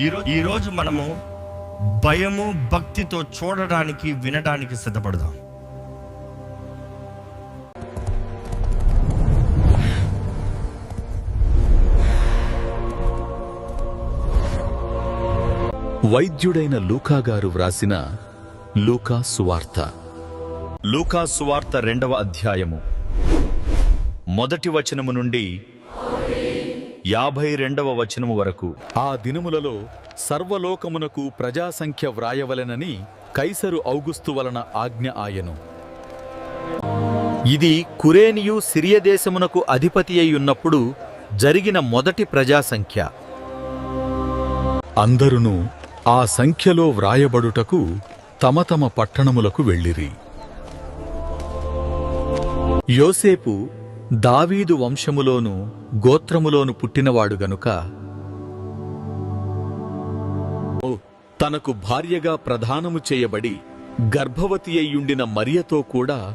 ఈరోజు ఈరోజు మనము భయము భక్తితో చూడడానికి వినడానికి సిద్ధపడదాం. వైద్యుడైన లూకా గారు వ్రాసిన లూకా సువార్త. లూకా సువార్త రెండవ అధ్యాయము. మొదటి వచనము నుండి యాభై రెండవ వచనము వరకు. ఆ దినములలో సర్వలోకమునకు ప్రజాసంఖ్య వ్రాయవలెనని కైసరు ఔగుస్తు వలన ఆజ్ఞ ఆయను. ఇది కురేనియు సిరియ దేశమునకు అధిపతి అయ్యున్నప్పుడు జరిగిన మొదటి ప్రజాసంఖ్య. అందరును ఆ సంఖ్యలో వ్రాయబడుటకు తమ తమ పట్టణములకు వెళ్ళిరి. యోసేపు దావీదు వంశములోను గోత్రములోను పుట్టినవాడు గనుక ఓ, తనకు భార్యగా ప్రధానము చేయబడి గర్భవతి అయ్యుండిన మరియతో కూడా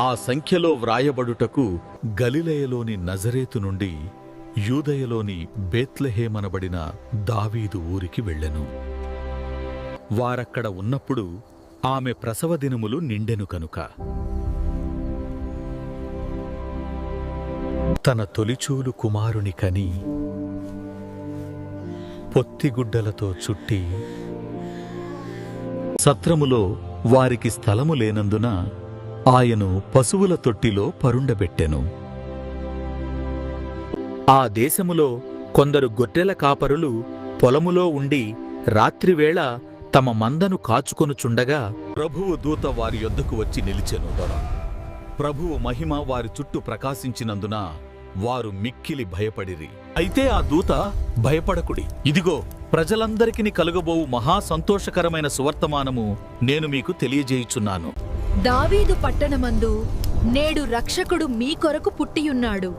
ఆ సంఖ్యలో వ్రాయబడుటకు గలిలయలోని నజరేతు నుండి యూదయలోని బేత్లహేమనబడిన దావీదు ఊరికి వెళ్ళెను. వారక్కడ ఉన్నప్పుడు ఆమె ప్రసవ దినములు నిండెను కనుక. తన తొలిచూలు కుమారుని కని పొత్తిగుడ్డలతో చుట్టి సత్రములో వారికి స్థలము లేనందున ఆయను పశువుల తొట్టిలో పరుండబెట్టెను. ఆ దేశములో కొందరు గొర్రెల కాపరులు పొలములో ఉండి రాత్రివేళ తమ మందను కాచుకొనుచుండగా ప్రభువు దూత వారి యొద్దకు వచ్చి నిలిచెను. ప్రభువు మహిమ వారి చుట్టూ ప్రకాశించినందున వారు మిక్కిలి భయపడిరి. అయితే ఆ దూత భయపడకుడి. ఇదిగో ప్రజలందరికీ కలుగబోవు మహా సంతోషకరమైన సువర్తమానము నేను మీకు తెలియజేయుచున్నాను. దావీదు పట్టణమందు నేడు రక్షకుడు మీ కొరకు పుట్టియున్నాడు.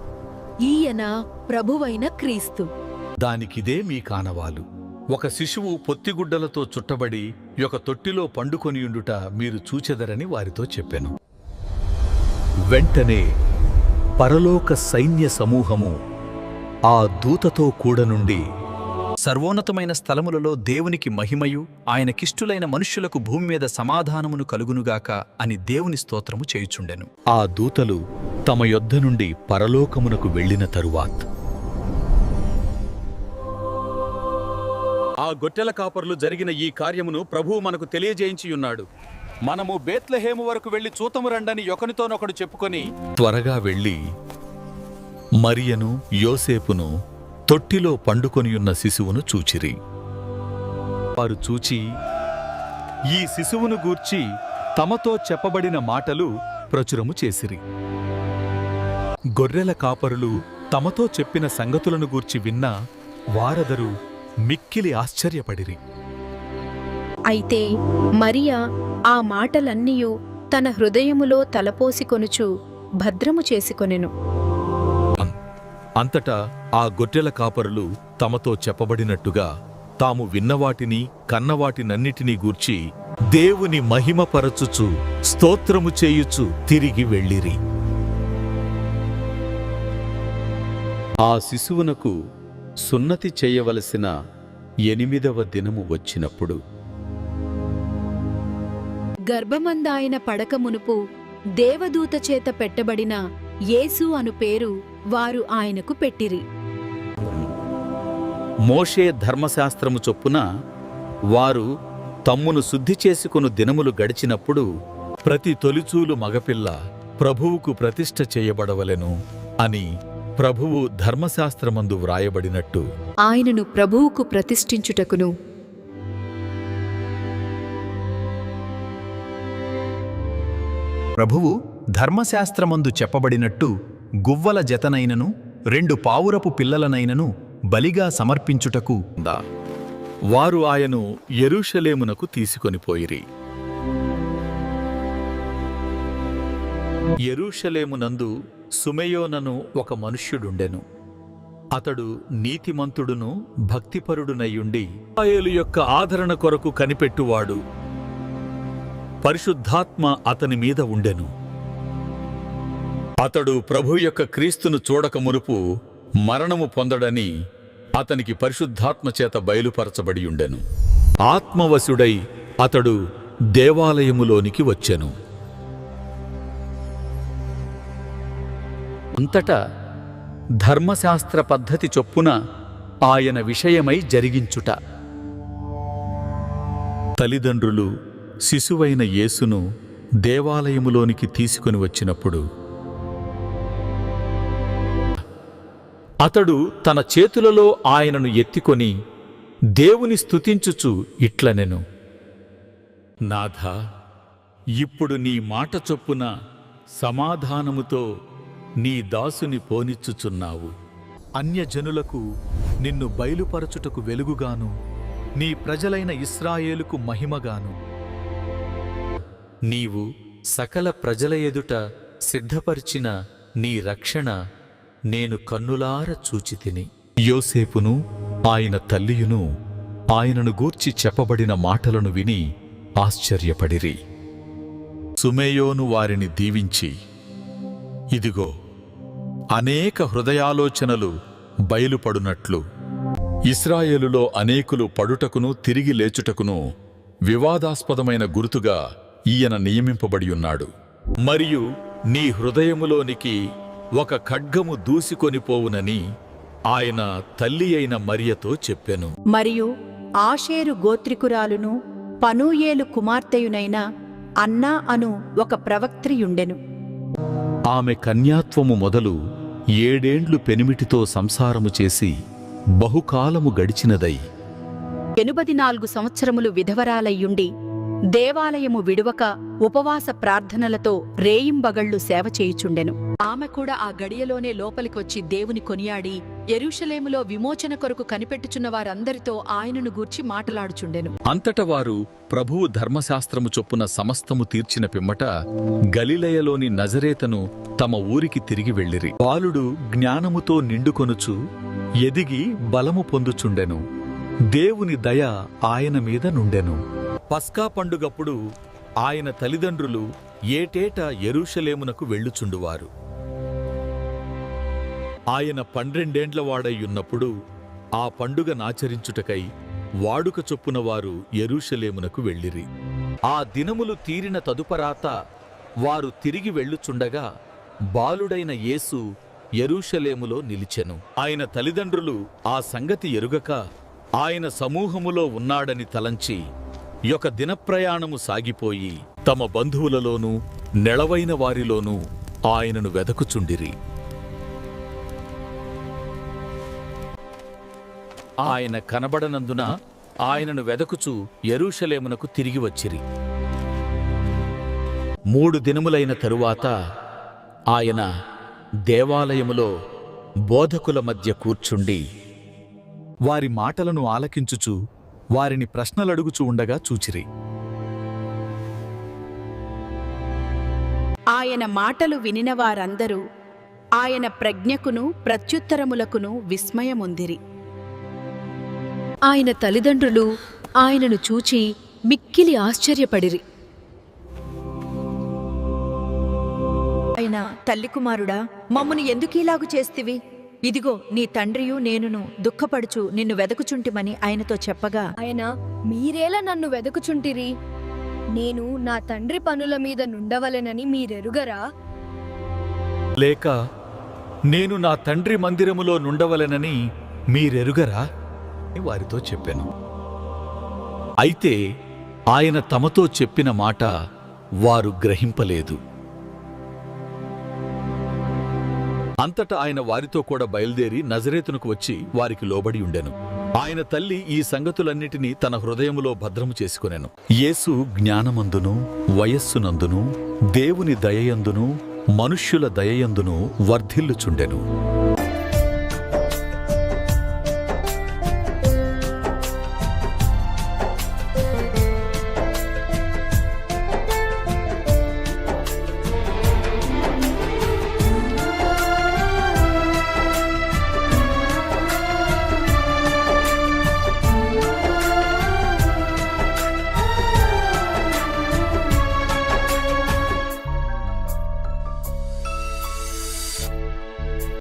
ఈయన ప్రభువైన క్రీస్తు. దానికిదే మీ కానవాలు. ఒక శిశువు పొత్తిగుడ్డలతో చుట్టబడి ఒక తొట్టిలో పండుకొనియుండుట మీరు చూచెదరని వారితో చెప్పెను. వెంటనే పరలోక సైన్య సమూహము ఆ దూతతో కూడనుండి సర్వోన్నతమైన స్థలములలో దేవునికి మహిమయు ఆయనకిష్టులైన మనుష్యులకు భూమి మీద సమాధానమును కలుగునుగాక అని దేవుని స్తోత్రము చేయుచుండెను. ఆ దూతలు తమ యొద్ద నుండి పరలోకమునకు వెళ్ళిన తరువాత ఆ గొట్టెల కాపరులు జరిగిన ఈ కార్యమును ప్రభువు మనకు తెలియజేయించియున్నాడు. మనము బేత్లహేము వరకు వెళ్ళి చూతము రండని ఒకనితోనొకడు చెప్పుకొని త్వరగా వెళ్ళి మరియను యోసేపును తొట్టిలో పండుకొనియున్న శిశువును చూచిరి. వారు చూచి ఈ శిశువును గూర్చి తమతో చెప్పబడిన మాటలు ప్రచురము చేసిరి. గొర్రెల కాపరులు తమతో చెప్పిన సంగతులను గూర్చి విన్న వారదరు మిక్కిలి ఆశ్చర్యపడిరి. అయితే మరియా ఆ మాటలన్నీయు తన హృదయములో తలపోసికొనుచు భద్రము చేసుకొనెను. అంతటా ఆ గొర్రెల కాపరులు తమతో చెప్పబడినట్టుగా తాము విన్నవాటిని కన్నవాటినన్నిటినీ గూర్చి దేవుని మహిమపరచుచు స్తోత్రము చేయుచు తిరిగి వెళ్ళిరి. ఆ శిశువునకు సున్నతి చేయవలసిన ఎనిమిదవ దినము వచ్చినప్పుడు గర్భమందాయన పడక మునుపు దేవదూత చేత పెట్టబడిన యేసు అను పేరు వారు ఆయనకు పెట్టిరి. మోషే ధర్మశాస్త్రము చొప్పున వారు తమ్మును శుద్ధి చేసుకుని దినములు గడిచినప్పుడు ప్రతి తొలిచూలు మగపిల్ల ప్రభువుకు ప్రతిష్ఠ చేయబడవలెను అని ప్రభువు ధర్మశాస్త్రమందు వ్రాయబడినట్టు. ఆయనను ప్రభువుకు ప్రతిష్ఠించుటకును ప్రభువు ధర్మశాస్త్రమందు చెప్పబడినట్టు గువ్వల జతనైనను రెండు పావురపు పిల్లలనైనను బలిగా సమర్పించుటకు ఉందా? వారు ఆయను ఎరుషలేమునకు తీసుకొనిపోయిరి ఎరుషలేమునందు సుమయోనను ఒక మనుష్యుడుండెను. అతడు నీతిమంతుడును భక్తిపరుడునయ్యుండి యొక్క ఆదరణ కొరకు కనిపెట్టువాడు. పరిశుద్ధాత్మ అతని మీద ఉండెను. అతడు ప్రభు యొక్క క్రీస్తును చూడక మునుపు మరణము పొందడని అతనికి పరిశుద్ధాత్మ చేత బయలుపరచబడి ఉండెను. ఆత్మవశుడై అతడు దేవాలయములోనికి వచ్చెను. అంతటా ధర్మశాస్త్ర పద్ధతి చొప్పున ఆయన విషయమై జరిగించుట. తల్లిదండ్రులు శిశువైన యేసును దేవాలయములోనికి తీసుకుని వచ్చినప్పుడు అతడు తన చేతులలో ఆయనను ఎత్తికొని దేవుని స్థుతించుచు ఇట్లనెను. నాథ ఇప్పుడు నీ మాట చొప్పున సమాధానముతో నీ దాసుని పోనిచ్చుచున్నావు. అన్యజనులకు నిన్ను బయలుపరచుటకు వెలుగుగాను నీ ప్రజలైన ఇస్రాయేలుకు మహిమగాను నీవు సకల ప్రజల ఎదుట సిద్ధపరిచిన నీ రక్షణ నేను కన్నులార చూచితిని. యోసేపును ఆయన తల్లియును ఆయనను గూర్చి చెప్పబడిన మాటలను విని ఆశ్చర్యపడిరి. సుమేయోను వారిని దీవించి ఇదిగో అనేక హృదయాలోచనలు బయలుపడునట్లు ఇస్రాయేలులో అనేకులు పడుటకును తిరిగి లేచుటకును వివాదాస్పదమైన గుర్తుగా ఈయన నియమింపబడి ఉన్నాడు. మరియు నీ హృదయములోనికి ఒక ఖడ్గము దూసికొనిపోవునని ఆయన తల్లి అయిన మరియతో చెప్పెను. మరియు ఆషేరు గోత్రికురాలును పనూయేలు కుమార్తెయునైన అన్నా అను ఒక ప్రవక్త్రియుండెను. ఆమె కన్యాత్వము మొదలు ఏడేండ్లు పెనిమిటితో సంసారము చేసి బహుకాలము గడిచినదై ఎనుబది నాలుగు సంవత్సరములు విధవరాలయ్యుండి దేవాలయము విడువక ఉపవాస ప్రార్థనలతో రేయింబగళ్ళు సేవ చేయుచుండెను. ఆమె కూడా ఆ గడియలోనే లోపలికొచ్చి దేవుని కొనియాడి ఎరుషలేములో విమోచన కొరకు కనిపెట్టుచున్న వారందరితో ఆయనను గూర్చి మాటలాడుచుండెను. అంతట వారు ప్రభువు ధర్మశాస్త్రము చొప్పున సమస్తము తీర్చిన పిమ్మట గలిలయలోని నజరేతను తమ ఊరికి తిరిగి వెళ్ళిరి. బాలుడు జ్ఞానముతో నిండుకొనుచు ఎదిగి బలము పొందుచుండెను. దేవుని దయ ఆయన మీద నుండెను. పస్కా పండుగప్పుడు ఆయన తల్లిదండ్రులు ఏటేటా ఎరుషలేమునకు వెళ్ళుచుండువారు. ఆయన పన్నెండేండ్లవాడయ్యున్నప్పుడు ఆ పండుగనాచరించుటకై వాడుక చొప్పున వారు ఎరూషలేమునకు వెళ్ళిరి. ఆ దినములు తీరిన తదుపరాత వారు తిరిగి వెళ్ళుచుండగా బాలుడైన యేసు ఎరూషలేములో నిలిచెను. ఆయన తల్లిదండ్రులు ఆ సంగతి ఎరుగక ఆయన సమూహములో ఉన్నాడని తలంచి ఒక దినప్రయాణము సాగిపోయి తమ బంధువులలోనూ నెలవైన వారిలోనూ ఆయనను వెదకుచుండిరి. ఆయన కనబడనందున ఆయనను వెదకుచు ఎరూషలేమునకు తిరిగి వచ్చిరి. మూడు దినములైన తరువాత ఆయన దేవాలయములో బోధకుల మధ్య కూర్చుండి వారి మాటలను ఆలకించుచు వారిని ప్రశ్నలడుగుచు ఉండగా చూచిరి. ఆయన మాటలు వినిన వారందరూ ఆయన ప్రజ్ఞకును ప్రత్యుత్తరములకును విస్మయముందిరి. ఆయన తల్లిదండ్రులు ఆయనను చూచి మిక్కిలి ఆశ్చర్యపడిరి. ఆయన తల్లి కుమారుడా మమ్మను ఎందుకీలాగు చేస్తివి? ఇదిగో నీ తండ్రియు నేనును దుఃఖపడుచు నిన్ను వెదకుచుంటిమని ఆయనతో చెప్పగా ఆయన మీరేలా నన్ను వెదకుచుంటిరి? నేను నా తండ్రి పనుల మీద నుండవలెనని మీరెరుగరా? లేక నేను నా తండ్రి మందిరములో నుండవలెనని మీరెరుగరా? అని వారితో చెప్పాను. అయితే ఆయన తమతో చెప్పిన మాట వారు గ్రహింపలేదు. అంతటా ఆయన వారితో కూడా బయలుదేరి నజరేతునకు వచ్చి వారికి లోబడి ఉండెను. ఆయన తల్లి ఈ సంగతులన్నిటినీ తన హృదయములో భద్రము చేసుకునేను. యేసు జ్ఞానమందును వయస్సునందును దేవుని దయయందును మనుష్యుల దయయందును వర్ధిల్లుచుండెను.